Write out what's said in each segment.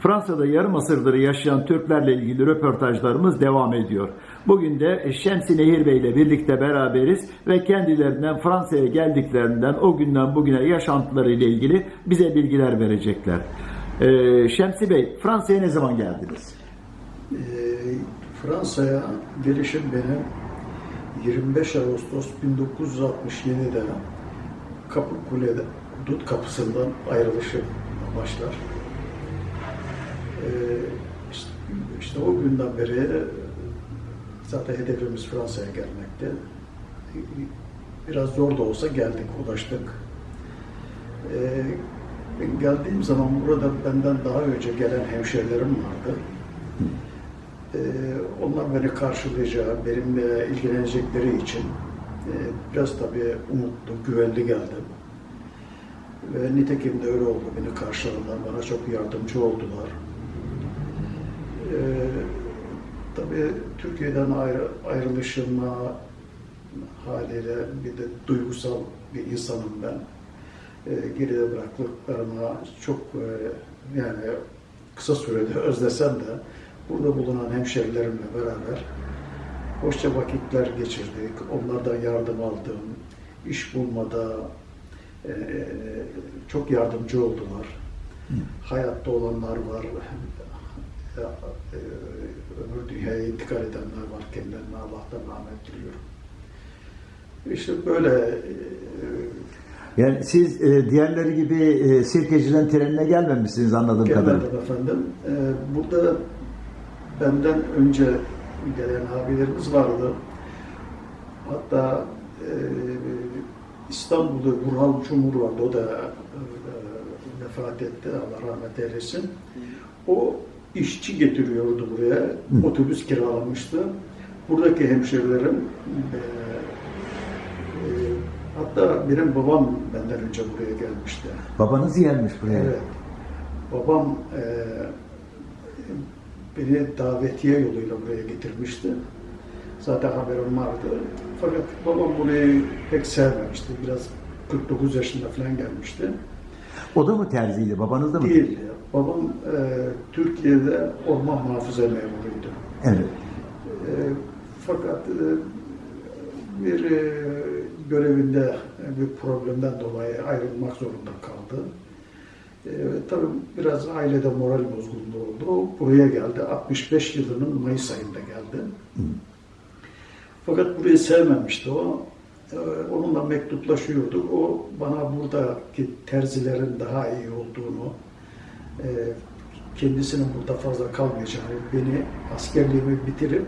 Fransa'da yarım asırdır yaşayan Türklerle ilgili röportajlarımız devam ediyor. Bugün de Şemsi Nehir Bey ile birlikte beraberiz ve kendilerinden Fransa'ya geldiklerinden o günden bugüne yaşantıları ile ilgili bize bilgiler verecekler. Ee, Şemsi Bey, Fransa'ya ne zaman geldiniz? Ee, Fransa'ya gelişim benim 25 Ağustos 1967'de Kapıkule'de Dut kapısından ayrılışım başlar. Ee, işte, işte o günden beri zaten hedefimiz Fransa'ya gelmekti. Biraz zor da olsa geldik, ulaştık. Ee, ben geldiğim zaman burada benden daha önce gelen hemşerilerim vardı. Ee, onlar beni karşılayacağı, benimle ilgilenecekleri için e, biraz tabii umutlu, güvenli geldim. Ve nitekim de öyle oldu. Beni karşıladılar, bana çok yardımcı oldular. Ee, tabii Türkiye'den ayrı, ayrılışıma haliyle bir de duygusal bir insanım ben. Ee, geride bıraktıklarıma çok e, yani kısa sürede özlesem de burada bulunan hemşerilerimle beraber hoşça vakitler geçirdik. Onlardan yardım aldım. İş bulmada e, çok yardımcı oldular. Hayatta olanlar var. E, e, öbür dünyaya intikal edenler var. Kendilerine Allah'tan rahmet diliyorum. İşte böyle e, Yani siz e, diğerleri gibi e, Sirkeci'den trenine gelmemişsiniz anladığım kadarıyla. Gelmedim efendim. Ee, burada benden önce gelen abilerimiz vardı. Hatta e, İstanbul'da Burhan Cumhur vardı. O da e, vefat etti. Allah rahmet eylesin. O işçi getiriyordu buraya. Otobüs kiralamıştı. Buradaki hemşerilerim e, e, hatta benim babam benden önce buraya gelmişti. Babanız gelmiş buraya. Evet. Babam e, beni davetiye yoluyla buraya getirmişti. Zaten haberim vardı. Fakat babam burayı pek sevmemişti. Biraz 49 yaşında falan gelmişti. O da mı terziydi? Babanız da mı? Değil. Babam e, Türkiye'de orman muhafaza memuruydu. Evet. E, fakat e, bir e, görevinde e, bir problemden dolayı ayrılmak zorunda kaldı. E, tabii biraz ailede moral bozgunluğu oldu. Buraya geldi. 65 yılının Mayıs ayında geldi. Fakat burayı sevmemişti o. E, onunla mektuplaşıyorduk. O bana buradaki terzilerin daha iyi olduğunu, e, kendisinin burada fazla kalmayacağını, beni askerliğimi bitirip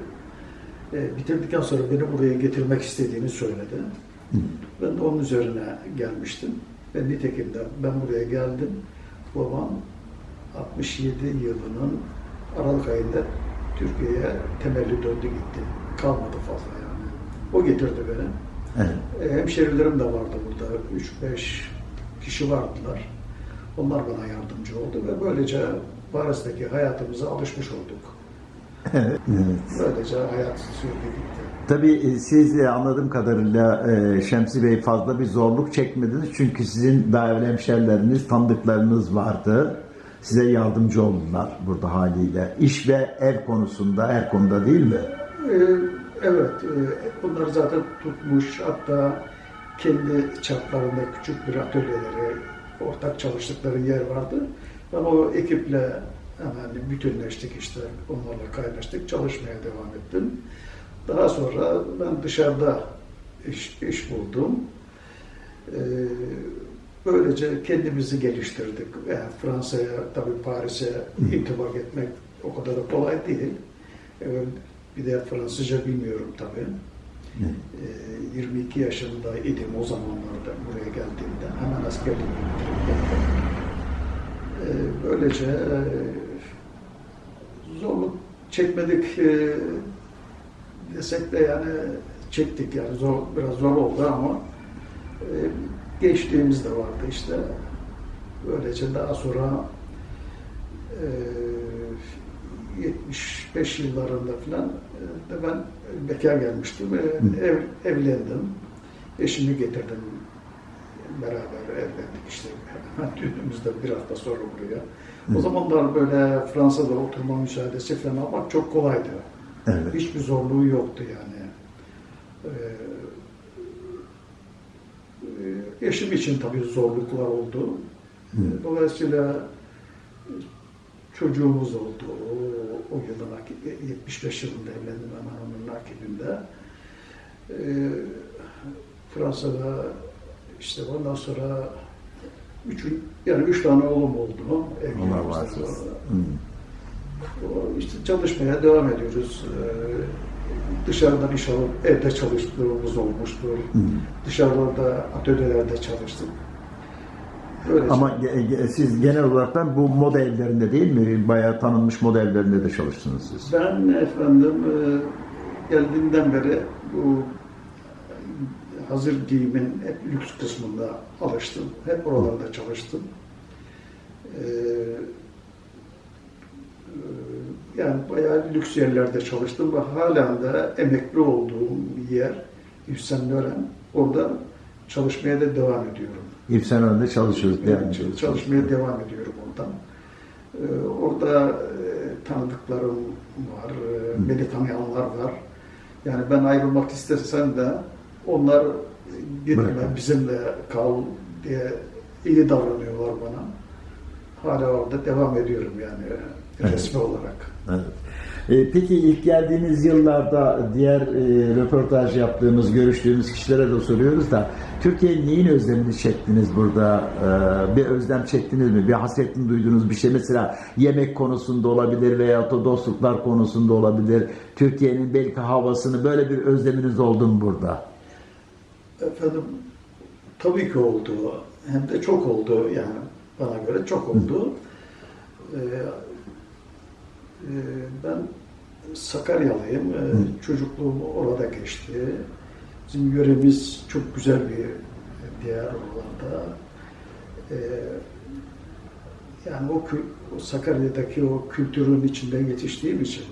e, bitirdikten sonra beni buraya getirmek istediğini söyledi. Ben de onun üzerine gelmiştim. Ve nitekim de ben buraya geldim. Babam 67 yılının Aralık ayında Türkiye'ye temelli döndü gitti. Kalmadı fazla yani. O getirdi beni. Evet. E, hemşerilerim de vardı burada. 3-5 kişi vardılar. Onlar bana yardımcı oldu ve böylece Paris'teki hayatımıza alışmış olduk. Evet. Böylece hayat sürdü gitti. Tabii e, siz anladığım kadarıyla e, Şemsi Bey fazla bir zorluk çekmediniz. Çünkü sizin evvel hemşerileriniz, tanıdıklarınız vardı. Size yardımcı oldular burada haliyle. İş ve ev konusunda, her konuda değil mi? Ee, evet, e, bunları zaten tutmuş. Hatta kendi çaplarında küçük bir atölyeleri, ortak çalıştıkları yer vardı. Ben o ekiple hemen bütünleştik işte, onlarla kaynaştık, çalışmaya devam ettim. Daha sonra ben dışarıda iş, iş buldum. Ee, böylece kendimizi geliştirdik. Yani Fransa'ya, tabii Paris'e intibak etmek o kadar da kolay değil. Ee, bir de Fransızca bilmiyorum tabii. Ee, 22 yaşında idim o zamanlarda buraya geldiğimde. Hemen geldim. Ee, böylece e, zorluk çekmedik e, desek de yani çektik yani zor, biraz zor oldu ama e, gençliğimiz de vardı işte. Böylece daha sonra e, 75 yıllarında falan de ben bekar gelmiştim. Ev, evlendim. Eşimi getirdim beraber evlendik işte. Hemen düğünümüzden bir hafta sonra buraya. O zamanlar böyle Fransa'da oturma müsaadesi falan almak çok kolaydı. Evet. Hiçbir zorluğu yoktu yani. Ee, e, eşim için tabii zorluklar oldu. Dolayısıyla çocuğumuz oldu. O, o yılın aki- 75 yılında evlendim hemen onun akibinde. Ee, Fransa'da işte ondan sonra üç, yani üç tane oğlum oldu. Allah bağışlasın. O işte çalışmaya devam ediyoruz. Ee, dışarıdan iş alıp evde çalıştığımız olmuştur. Hı. Dışarıda atölyelerde çalıştık. Ama ge- ge- siz genel olarak bu moda evlerinde değil mi? Bayağı tanınmış moda evlerinde de çalıştınız siz. Ben efendim e, geldiğimden beri bu hazır giyimin hep lüks kısmında alıştım. Hep oralarda çalıştım. Ee, e, yani bayağı lüks yerlerde çalıştım ve halen de emekli olduğum yer İhsan Nören. Orada çalışmaya da devam ediyorum. Saint Laurent'de çalışıyoruz. devam Evet, ediyoruz. çalışmaya devam ediyorum oradan. Ee, orada e, tanıdıklarım var, e, beni tanıyanlar var. Yani ben ayrılmak istesem de onlar gitme bizimle kal diye iyi davranıyorlar bana. Hala orada devam ediyorum yani Evet. resmi olarak. Evet. E, Peki ilk geldiğiniz yıllarda diğer e, röportaj yaptığımız, görüştüğümüz kişilere de soruyoruz da Türkiye'nin neyin özlemini çektiniz burada? E, bir özlem çektiniz mi? Bir hasretini duyduğunuz bir şey mesela yemek konusunda olabilir veya da dostluklar konusunda olabilir. Türkiye'nin belki havasını böyle bir özleminiz oldu mu burada? Efendim tabii ki oldu. Hem de çok oldu yani bana göre çok oldu. Ee, e, ben Sakaryalıyım. Ee, çocukluğum orada geçti. Bizim yöremiz çok güzel bir diğer oralarda. Ee, yani o, o Sakarya'daki o kültürün içinden yetiştiğim için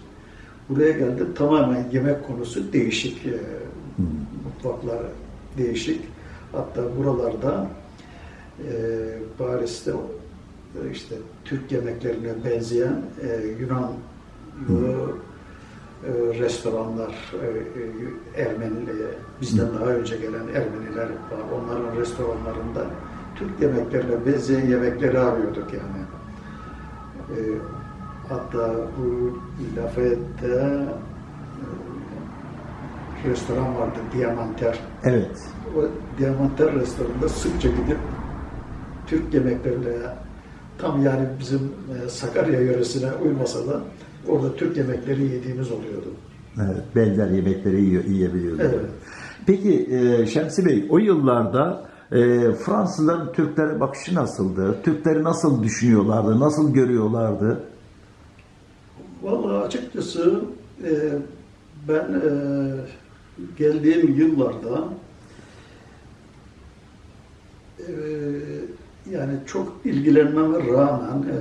buraya geldim. Tamamen yemek konusu değişik. Ee, mutfaklar değişik. Hatta buralarda e, Paris'te e, işte Türk yemeklerine benzeyen e, Yunan e, restoranlar, e, e, Ermeni, bizden daha önce gelen Ermeniler var. Onların restoranlarında Türk yemeklerine benzeyen yemekleri arıyorduk yani. E, hatta bu Lafayette'de e, restoran vardı, Diamanter. Evet. O Diamanter restoranında sıkça gidip Türk yemeklerine tam yani bizim e, Sakarya yöresine uymasa da orada Türk yemekleri yediğimiz oluyordu. Evet, benzer yemekleri yiyebiliyorduk. Evet. Peki e, Şemsi Bey, o yıllarda e, Fransızların Türklere bakışı nasıldı? Türkleri nasıl düşünüyorlardı, nasıl görüyorlardı? Vallahi açıkçası e, ben e, geldiğim yıllarda e, yani çok ilgilenmeme rağmen e,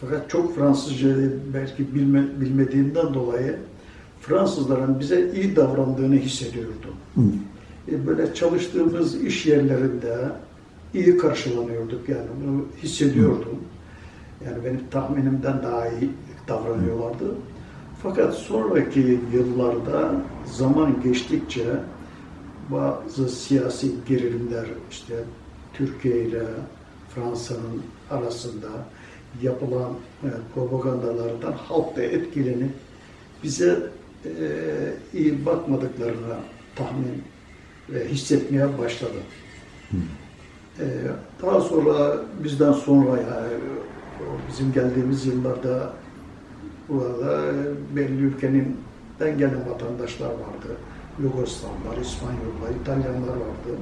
fakat çok Fransızca belki bilme, bilmediğimden dolayı Fransızların bize iyi davrandığını hissediyordum. Hı. E, böyle çalıştığımız iş yerlerinde iyi karşılanıyorduk yani bunu hissediyordum. Yani benim tahminimden daha iyi davranıyorlardı. Fakat sonraki yıllarda zaman geçtikçe bazı siyasi gerilimler işte Türkiye ile Fransa'nın arasında yapılan e, propagandalardan halk da etkilenip bize e, iyi bakmadıklarına tahmin ve hissetmeye başladı. E, daha sonra bizden sonra yani bizim geldiğimiz yıllarda burada belli ülkenin den gelen vatandaşlar vardı. Yugoslavlar, İspanyollar, İtalyanlar vardı.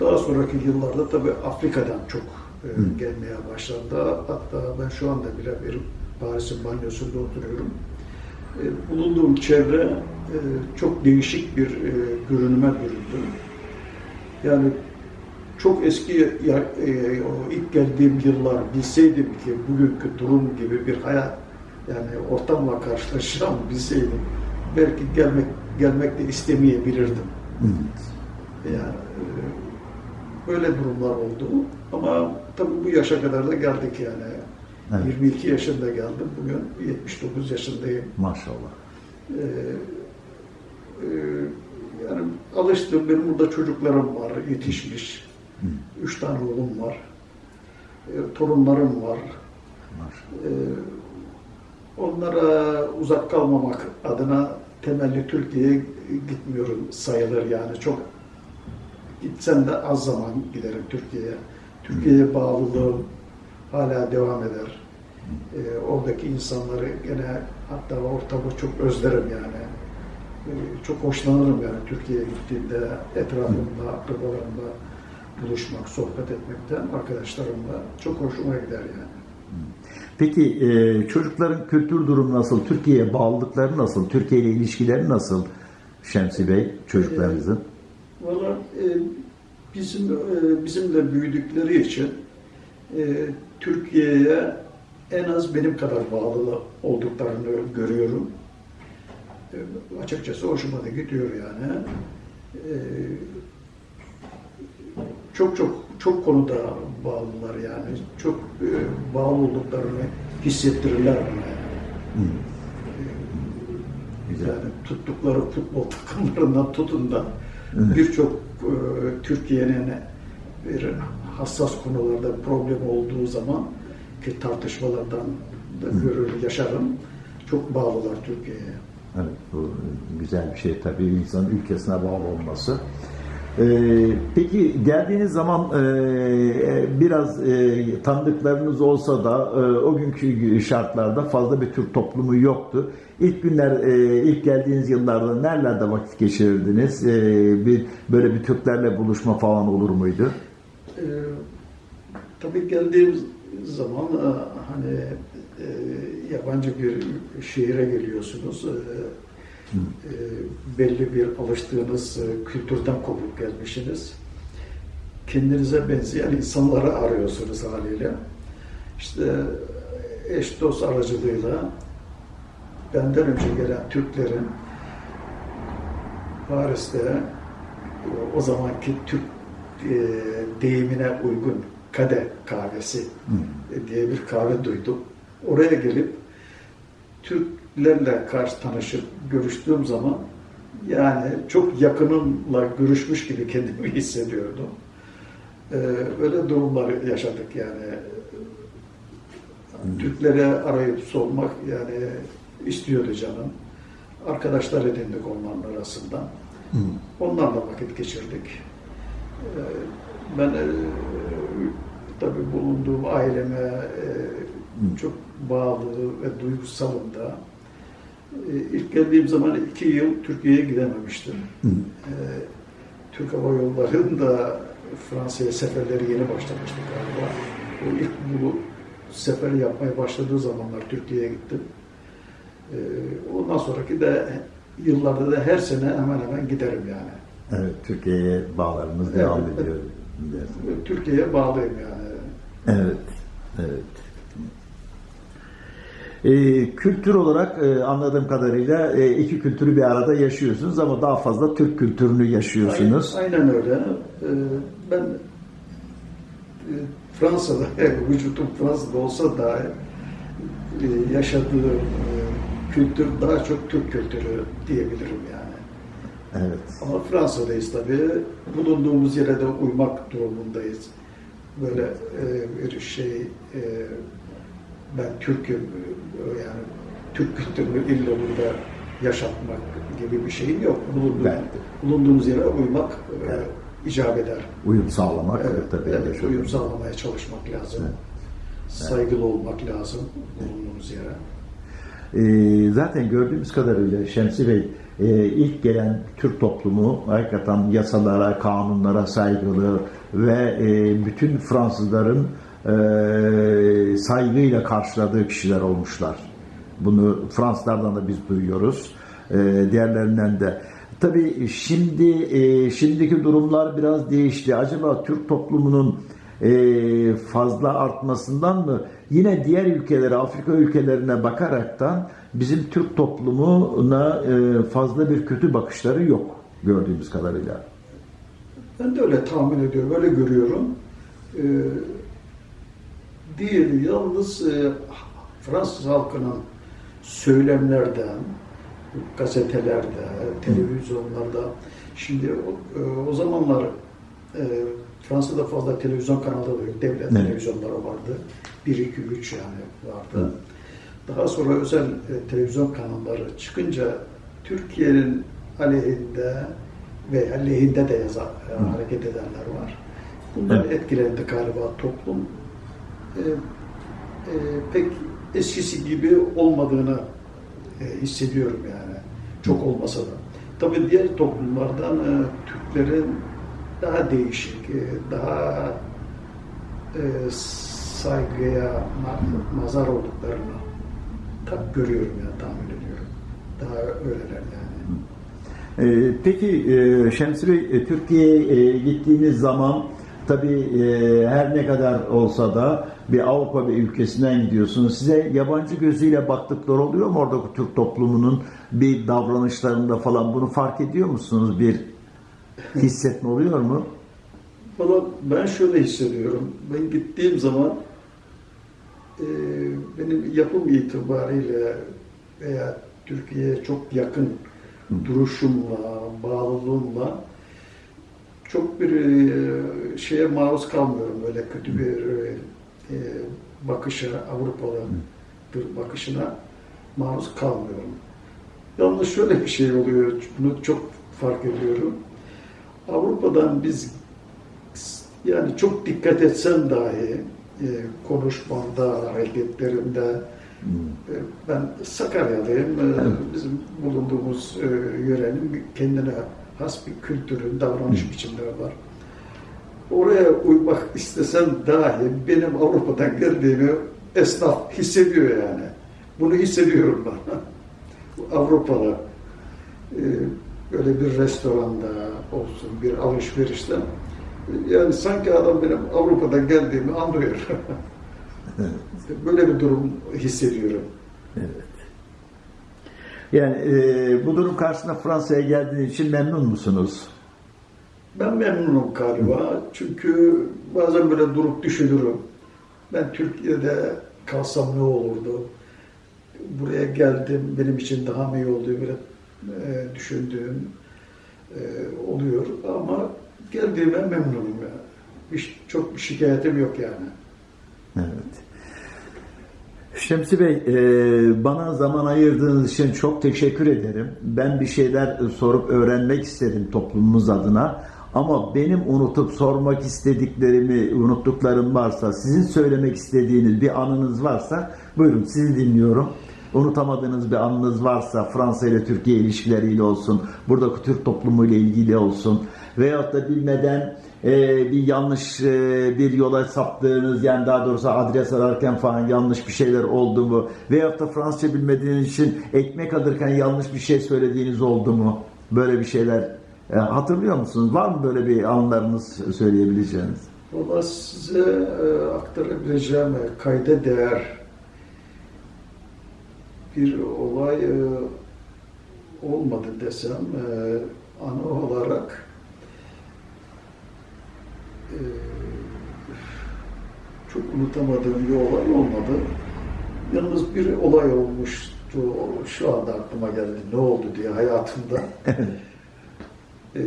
Daha sonraki yıllarda tabii Afrika'dan çok e, gelmeye başladı. Hatta ben şu anda bile bir Paris'in banyosunda oturuyorum. E, bulunduğum çevre e, çok değişik bir e, görünüme büründü. Yani çok eski ya, e, o ilk geldiğim yıllar bilseydim ki bugünkü durum gibi bir hayat yani ortamla karşılaşacağım bilseydim belki gelmek gelmek de istemeyebilirdim. Hı. Yani böyle durumlar oldu. Ama tabii bu yaşa kadar da geldik yani. Evet. 22 yaşında geldim. Bugün 79 yaşındayım. Maşallah. Ee, e, yani alıştım. Benim burada çocuklarım var, yetişmiş. Üç tane oğlum var. E, torunlarım var. Maşallah. Ee, onlara uzak kalmamak adına temelli Türkiye'ye gitmiyorum sayılır yani çok gitsem de az zaman giderim Türkiye'ye. Türkiye'ye bağlılığım hala devam eder. Ee, oradaki insanları gene hatta ortamı çok özlerim yani. Ee, çok hoşlanırım yani Türkiye'ye gittiğimde etrafımda, akrabalarımla buluşmak, sohbet etmekten arkadaşlarımla çok hoşuma gider yani. Peki e, çocukların kültür durumu nasıl? Türkiye'ye bağlılıkları nasıl? Türkiye ile ilişkileri nasıl? Şemsi Bey çocuklarınızın. Valla e, bizim e, bizimle büyüdükleri için e, Türkiye'ye en az benim kadar bağlı olduklarını görüyorum. E, açıkçası hoşuma da gidiyor yani. E, çok çok çok konuda bağlılar yani. Çok e, bağlı olduklarını hissettirirler bana yani. Güzel. Yani tuttukları futbol takımlarından tutun da birçok e, Türkiye'nin bir hassas konularda problem olduğu zaman ki tartışmalardan da görür, yaşarım. Çok bağlılar Türkiye'ye. Evet, bu güzel bir şey tabii insanın ülkesine bağlı olması. Ee, peki geldiğiniz zaman e, biraz e, tanıdıklarınız olsa da e, o günkü şartlarda fazla bir Türk toplumu yoktu. İlk günler, e, ilk geldiğiniz yıllarda nerelerde vakit geçirirdiniz? E, bir böyle bir Türklerle buluşma falan olur muydu? Ee, tabii geldiğim zaman e, hani e, yabancı bir şehire geliyorsunuz. E, e, belli bir alıştığınız e, kültürden kopup gelmişsiniz. Kendinize benzeyen insanları arıyorsunuz haliyle. İşte eş dost aracılığıyla benden önce gelen Türklerin Paris'te e, o zamanki Türk e, deyimine uygun kade kahvesi e, diye bir kahve duydum. Oraya gelip Türklerle karşı tanışıp görüştüğüm zaman yani çok yakınımla görüşmüş gibi kendimi hissediyordum. E, öyle durumlar yaşadık yani. Türklere arayıp sormak yani istiyordu canım. Arkadaşlar edindik onların arasından. Onlarla vakit geçirdik. Ee, Ben e, tabii bulunduğum aileme e, çok bağlı ve duygusalım da. E, İlk geldiğim zaman iki yıl Türkiye'ye gidememiştim. E, Türk Hava Yolları'nın da Fransa'ya seferleri yeni başlamıştı galiba. O ilk bu seferi yapmaya başladığı zamanlar Türkiye'ye gittim. E, Ondan sonraki de yıllarda da her sene hemen hemen giderim yani. Evet, Türkiye'ye bağlarımız Evet, devam ediyor. Türkiye'ye bağlıyım yani. Evet, evet. Ee, kültür olarak e, anladığım kadarıyla e, iki kültürü bir arada yaşıyorsunuz ama daha fazla Türk kültürünü yaşıyorsunuz. Aynen, aynen öyle. Ee, Ben e, Fransa'da, vücudum Fransa'da olsa da e, yaşadığım e, kültür daha çok Türk kültürü diyebilirim yani. Evet. Ama Fransa'dayız tabii. Bulunduğumuz yere de uymak durumundayız. Böyle e, bir şey, e, ben Türk'üm, e, yani Türk kültürünü illa burada yaşatmak gibi bir şeyim yok. Bulunduğum, Ben- bulunduğumuz yere uymak e, Evet. icap eder. Uyum sağlamak Evet, tabii. evet, uyum sağlamaya çalışmak lazım. Evet. Saygılı olmak lazım bulunduğumuz yere. Ee, zaten gördüğümüz kadarıyla Şemsi Bey e, ilk gelen Türk toplumu hakikaten yasalara, kanunlara saygılı ve e, bütün Fransızların e, saygıyla karşıladığı kişiler olmuşlar. Bunu Fransızlardan da biz duyuyoruz. E, diğerlerinden de. Tabii şimdi e, şimdiki durumlar biraz değişti. Acaba Türk toplumunun e, fazla artmasından mı yine diğer ülkelere Afrika ülkelerine bakaraktan bizim Türk toplumuna e, fazla bir kötü bakışları yok gördüğümüz kadarıyla. Ben de öyle tahmin ediyorum, öyle görüyorum. Ee, değil, yalnız e, Fransız halkının söylemlerden, gazetelerde, televizyonlarda, şimdi o, e, o zamanlar e, Fransa'da fazla televizyon kanalı da yok, devlet Evet. televizyonları vardı. 1, 2, 3 yani vardı. Daha sonra özel e, televizyon kanalları çıkınca Türkiye'nin aleyhinde ve aleyhinde de yazan, e, hareket edenler var. Bunlar Evet. etkilendi galiba toplum. E, e, pek eskisi gibi olmadığını e, hissediyorum yani. Çok olmasa da. Tabii diğer toplumlardan e, Türklerin daha değişik, e, daha e, saygıya ma- mazar olduklarını tak görüyorum ya tahmin ediyorum. Daha öyleler yani. Ee, Peki e, Şemsi Bey, e, Türkiye'ye e, gittiğiniz zaman tabii e, her ne kadar olsa da bir Avrupa bir ülkesinden gidiyorsunuz. Size yabancı gözüyle baktıkları oluyor mu oradaki Türk toplumunun bir davranışlarında falan bunu fark ediyor musunuz? Bir hissetme oluyor mu? Valla ben şöyle hissediyorum. Ben gittiğim zaman e, benim yapım itibariyle veya Türkiye'ye çok yakın duruşumla, bağlılığımla çok bir e, şeye maruz kalmıyorum. Böyle kötü bir e, bakışa, Avrupalı bir bakışına maruz kalmıyorum. Yalnız şöyle bir şey oluyor, bunu çok fark ediyorum. Avrupa'dan biz yani çok dikkat etsem dahi e, konuşmamda, hareketlerimde e, ben Sakaryalıyım. E. Bizim bulunduğumuz e, yörenin kendine has bir kültürü, davranış biçimleri var. Oraya uymak istesem dahi benim Avrupa'dan geldiğimi esnaf hissediyor yani. Bunu hissediyorum ben. Bu Avrupalı e, böyle bir restoranda olsun, bir alışverişte yani sanki adam benim Avrupa'dan geldiğimi anlıyor. Böyle bir durum hissediyorum. Yani e, bu durum karşısında Fransa'ya geldiğiniz için memnun musunuz? Ben memnunum galiba. Çünkü bazen böyle durup düşünürüm. Ben Türkiye'de kalsam ne olurdu? Buraya geldim, benim için daha mı iyi oldu böyle e, düşündüğüm e, oluyor. Ama geldiğime memnunum. Yani. Hiç, çok bir şikayetim yok yani. Evet. Şemsi Bey, e, bana zaman ayırdığınız için çok teşekkür ederim. Ben bir şeyler sorup öğrenmek istedim toplumumuz adına. Ama benim unutup sormak istediklerimi, unuttuklarım varsa, sizin söylemek istediğiniz bir anınız varsa, buyurun sizi dinliyorum. Unutamadığınız bir anınız varsa Fransa ile Türkiye ilişkileriyle olsun, buradaki Türk toplumu ile ilgili olsun veyahut da bilmeden e, bir yanlış e, bir yola saptığınız yani daha doğrusu adres ararken falan yanlış bir şeyler oldu mu veyahut da Fransızca bilmediğiniz için ekmek alırken yanlış bir şey söylediğiniz oldu mu? Böyle bir şeyler e, hatırlıyor musunuz? Var mı böyle bir anlarınız söyleyebileceğiniz? Valla size e, aktarabileceğim kayda değer bir olay e, olmadı desem e, ana olarak e, çok unutamadığım bir olay olmadı. Yalnız bir olay olmuştu. Şu anda aklıma geldi. Ne oldu diye hayatımda. E,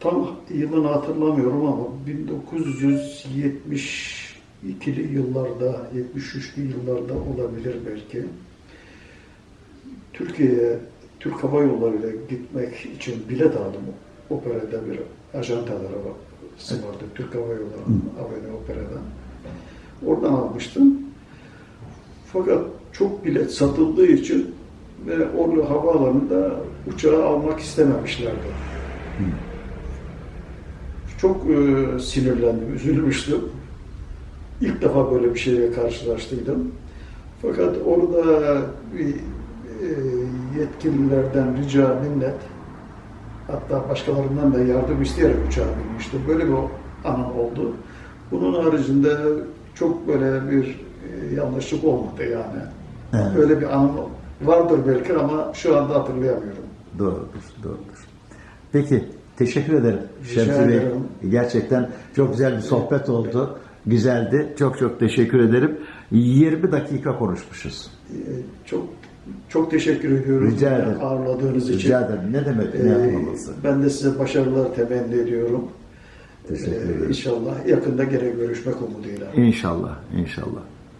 tam yılını hatırlamıyorum ama 1972'li yıllarda, 73'lü yıllarda olabilir belki. Türkiye'ye Türk Hava Yolları ile gitmek için bilet aldım. Operada bir ajantalara vardı. Türk Hava Yolları'nın Aveni Opera'dan. Oradan almıştım. Fakat çok bilet satıldığı için ve Orlu Havaalanı'nda uçağı almak istememişlerdi. Çok e, sinirlendim, üzülmüştüm. İlk defa böyle bir şeyle karşılaştıydım. Fakat orada bir yetkililerden rica minnet, hatta başkalarından da yardım isteyerek uçağa binmiştim. Böyle bir anım oldu. Bunun haricinde çok böyle bir e, yanlışlık olmadı yani. Evet. Öyle bir anım vardır belki ama şu anda hatırlayamıyorum. Doğrudur, doğrudur. Peki, teşekkür ederim Rica Şemsi Bey. ederim. Gerçekten çok güzel bir sohbet oldu. Güzeldi. Çok çok teşekkür ederim. 20 dakika konuşmuşuz. Ee, Çok çok teşekkür ediyorum. Rica ederim. Ağırladığınız için. Rica ederim. Ne demek? Ne Ee, yapmamızı? ben de size başarılar temenni ediyorum. Teşekkür Ee, ederim. İnşallah yakında gene görüşmek umuduyla. İnşallah, inşallah.